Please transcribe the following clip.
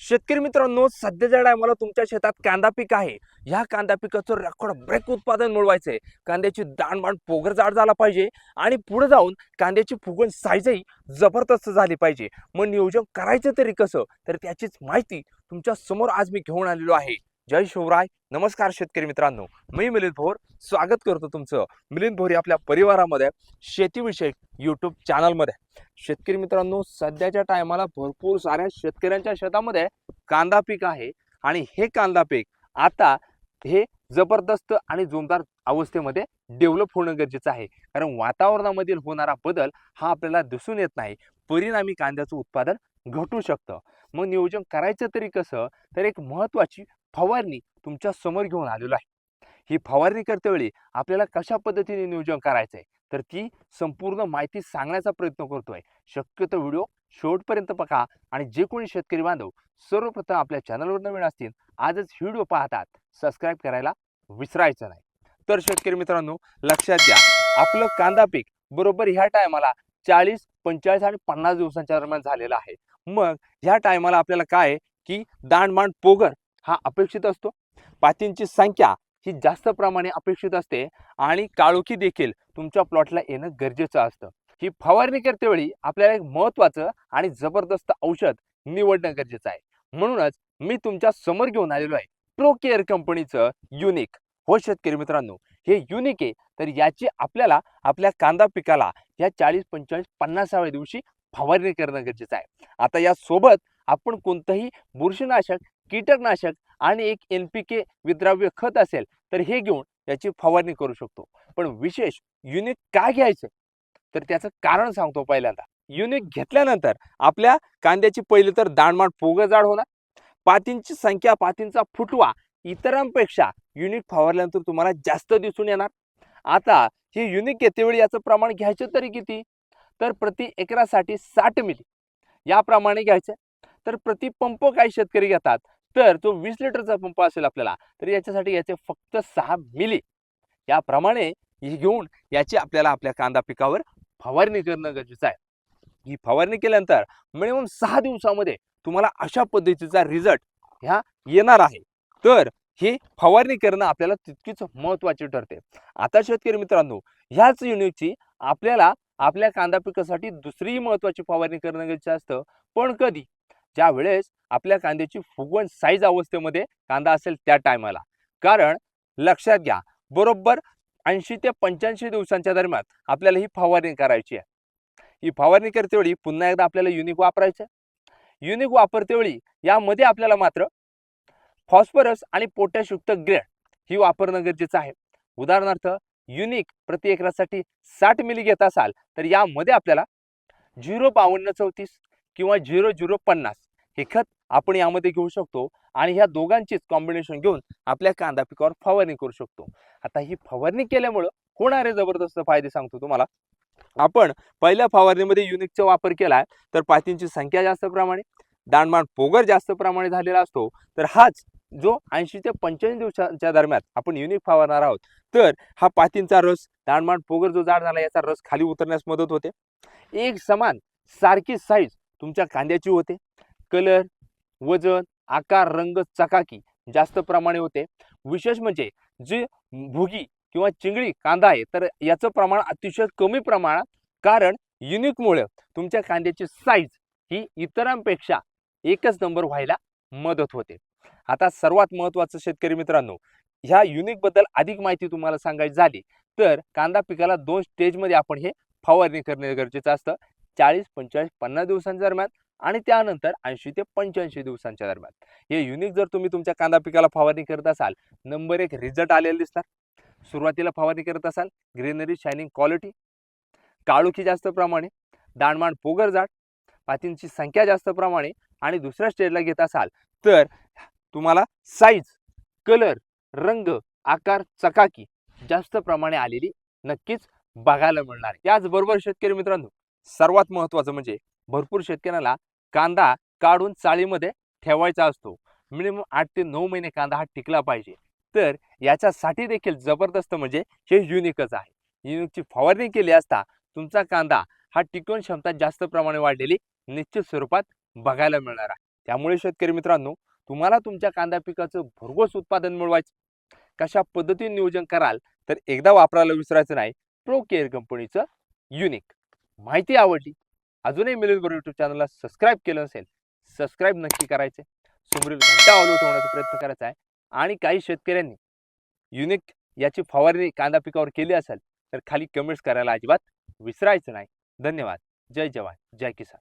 शेतकरी मित्रांनो सध्याच्या टायमाला तुमच्या शेतात कांदा पीक आहे ह्या कांदा पिकाचं रेकॉर्ड ब्रेक उत्पादन मिळवायचंय. कांद्याची दाणबाण पोगर जाड झाला पाहिजे आणि पुढे जाऊन कांद्याची फुगण साईजही जबरदस्त झाली पाहिजे. मग नियोजन करायचं तरी कसं? तर त्याचीच माहिती तुमच्यासमोर आज मी घेऊन आलेलो आहे. जय शिवराय. नमस्कार शेतकरी मित्रांनो. मी मिलिंद भोर. स्वागत करतो तुमचं मिलिंद भोर आपल्या परिवारामध्ये शेतीविषयक यूट्यूब चॅनलमध्ये शेतकरी मित्रांनो सध्याच्या टायमाला भरपूर साऱ्या शेतकऱ्यांच्या शेतामध्ये कांदा पीक आहे आणि हे कांदा पीक आता हे जबरदस्त आणि जोमदार अवस्थेमध्ये डेव्हलप होणं गरजेचं आहे. कारण वातावरणामधील होणारा बदल हा आपल्याला दिसून येत नाही. परिणामी कांद्याचं उत्पादन घटू शकतं. मग नियोजन करायचं तरी कसं? तर एक महत्त्वाची फवारणी तुमच्यासमोर घेऊन आलेलो आहे. ही फवारणी करतेवेळी आपल्याला कशा पद्धतीने नियोजन करायचं आहे? तर ती संपूर्ण माहिती सांगण्याचा प्रयत्न करतोय. शक्यतो व्हिडिओ शेवटपर्यंत पहा आणि जे कोणी शेतकरी बांधव सर्वप्रथम आपल्या चॅनलवर नवीन असतील आजच व्हिडिओ पाहतात. सबस्क्राईब करायला विसरायचं नाही. तर शेतकरी मित्रांनो लक्षात घ्या. आपलं कांदा पीक बरोबर ह्या टायमाला चाळीस पंचेचाळीस आणि पन्नास दिवसांच्या दरम्यान झालेलं आहे. मग ह्या टायमाला आपल्याला काय आहे? की दांडमांड पोगर हा अपेक्षित असतो. पातींची संख्या ही जास्त प्रमाणे अपेक्षित असते आणि काळोखी देखील तुमच्या प्लॉटला येणं गरजेचं असतं. ही फवारणी करतेवेळी आपल्याला एक महत्वाचं आणि जबरदस्त औषध निवडणं गरजेचं आहे. म्हणूनच मी तुमच्यासमोर घेऊन आलेलो आहे. प्रो केअर कंपनीचं युनिक हो शेतकरी मित्रांनो हे युनिक आहे. तर याची आपल्याला आपल्या कांदा पिकाला या चाळीस पंचेचाळीस पन्नासाव्या दिवशी फवारणी करणं गरजेचं आहे. आता या सोबत आपण कोणतंही बुरशीनाशक कीटकनाशक आणि एक एन पी के विद्राव्य खत असेल तर हे घेऊन याची फवारणी करू शकतो. पण विशेष युनिक का घ्यायचं? तर त्याचं कारण सांगतो पहिल्यांदा. युनिक घेतल्यानंतर आपल्या कांद्याची पहिले तर दाणमाट पोग जाड होणार. पातींची संख्या पातींचा फुटवा इतरांपेक्षा युनिक फवारल्यानंतर तुम्हाला जास्त दिसून येणार. आता हे युनिक घेतेवेळी याचं प्रमाण घ्यायचं तरी किती? तर प्रति एकरासाठी साठ मिली. याप्रमाणे घ्यायचं. तर प्रति पंप काही शेतकरी घेतात? तर तो वीस लिटरचा पंप असेल आपल्याला तर याच्यासाठी याचे फक्त सहा मिली. याप्रमाणे ही घेऊन याची आपल्याला आपल्या कांदा पिकावर फवारणी करणं गरजेचं आहे. ही फवारणी केल्यानंतर मिनिमम सहा दिवसामध्ये तुम्हाला अशा पद्धतीचा रिझल्ट ह्या येणार आहे. तर ही फवारणी करणं आपल्याला तितकीच महत्वाची ठरते. आता शेतकरी मित्रांनो ह्याच युनिटची आपल्याला आपल्या कांदा पिकासाठी दुसरीही महत्वाची फवारणी करणं गरजेचं असतं. पण कधी? ज्यावेळेस आपल्या कांद्याची फुगवण साईज अवस्थेमध्ये कांदा असेल त्या टायमाला कारण लक्षात घ्या बरोबर ऐंशी ते पंच्याऐंशी दिवसांच्या दरम्यान आपल्याला ही फवारणी करायची आहे. ही फवारणी करतेवेळी पुन्हा एकदा आपल्याला युनिक वापरायचं युनिक वापरतेवेळी यामध्ये आपल्याला मात्र फॉस्फरस आणि पोटॅशयुक्त ग्रेड ही वापरणं गरजेचं आहे. उदाहरणार्थ युनिक प्रति एकरासाठी साठ मिली घेत असाल तर यामध्ये आपल्याला झिरो बावन्न चौतीस किंवा झिरो झिरो पन्नास. हे खत आपण यामध्ये घेऊ शकतो आणि ह्या दोघांचीच कॉम्बिनेशन घेऊन आपल्या कांदा पिकावर फवारणी करू शकतो. आता ही फवारणी केल्यामुळं होणारे जबरदस्त फायदे सांगतो तुम्हाला. आपण पहिल्या फवारणीमध्ये युनिकचा वापर केला तर पातींची संख्या जास्त प्रमाणे दाणमाण पोगर जास्त प्रमाणे झालेला असतो. तर हाच जो ऐंशी ते पंच्याऐंशी दिवसांच्या दरम्यान आपण युनिक फवारणार आहोत. तर हा पातींचा रस दाणमाण पोगर जो जाड झाला याचा रस खाली उतरण्यास मदत होते. एक समान सारखी साईज तुमच्या कांद्याची होते. कलर वजन आकार रंग चकाकी जास्त प्रमाणे होते. विशेष म्हणजे जे भुगी किंवा चिंगळी कांदा आहे तर याचं प्रमाण अतिशय कमी प्रमाणात कारण युनिकमुळे तुमच्या कांद्याची साईज ही इतरांपेक्षा एकच नंबर व्हायला मदत होते. आता सर्वात महत्त्वाचं शेतकरी मित्रांनो ह्या युनिकबद्दल अधिक माहिती तुम्हाला सांगायची झाली तर कांदा पिकाला दोन स्टेजमध्ये आपण हे फवारणी करणे गरजेचं असतं. चाळीस पंचेचाळीस पन्नास दिवसांच्या दरम्यान आणि त्यानंतर ऐंशी ते पंच्याऐंशी दिवसांच्या दरम्यान. हे युनिक जर तुम्ही तुमच्या कांदा पिकाला फवारणी करत असाल नंबर एक रिझल्ट आलेले दिसतात सुरुवातीला फवारणी करत असाल ग्रीनरी शायनिंग क्वालिटी काळोखी जास्त प्रमाणे दाणमाण पोगर जाड पातींची संख्या जास्त प्रमाणे आणि दुसऱ्या स्टेजला घेत असाल तर तुम्हाला साईज कलर रंग आकार चकाकी जास्त प्रमाणे आलेली नक्कीच बघायला मिळणार. याचबरोबर शेतकरी मित्रांनो सर्वात महत्त्वाचं म्हणजे भरपूर शेतकऱ्याला कांदा काढून चाळीमध्ये ठेवायचा असतो. मिनिमम आठ ते नऊ महिने कांदा हा टिकला पाहिजे. तर याच्यासाठी देखील जबरदस्त म्हणजे हे युनिकच आहे. युनिकची फवारणी केली असता तुमचा कांदा हा टिकवून क्षमता जास्त प्रमाणे वाढलेली निश्चित स्वरूपात बघायला मिळणार आहे. त्यामुळे शेतकरी मित्रांनो तुम्हाला तुमच्या कांदा पिकाचं भरघोस उत्पादन मिळवायचं कशा पद्धतीने नियोजन कराल तर एकदा वापरायला विसरायचं नाही. प्रो केअर कंपनीचं युनिक. माहिती आवडली अजूनही मिलिंद बरोबर युट्यूब चॅनलला सबस्क्राईब केलं असेल सबस्क्राईब नक्की करायचे समोरील घंटा ऑल ठेवण्याचा प्रयत्न करायचा आहे. आणि काही शेतकऱ्यांनी युनिक याची फवारणी कांदा पिकावर केली असेल तर खाली कमेंट्स करायला अजिबात विसरायचं नाही. धन्यवाद. जय जवान. जय किसान.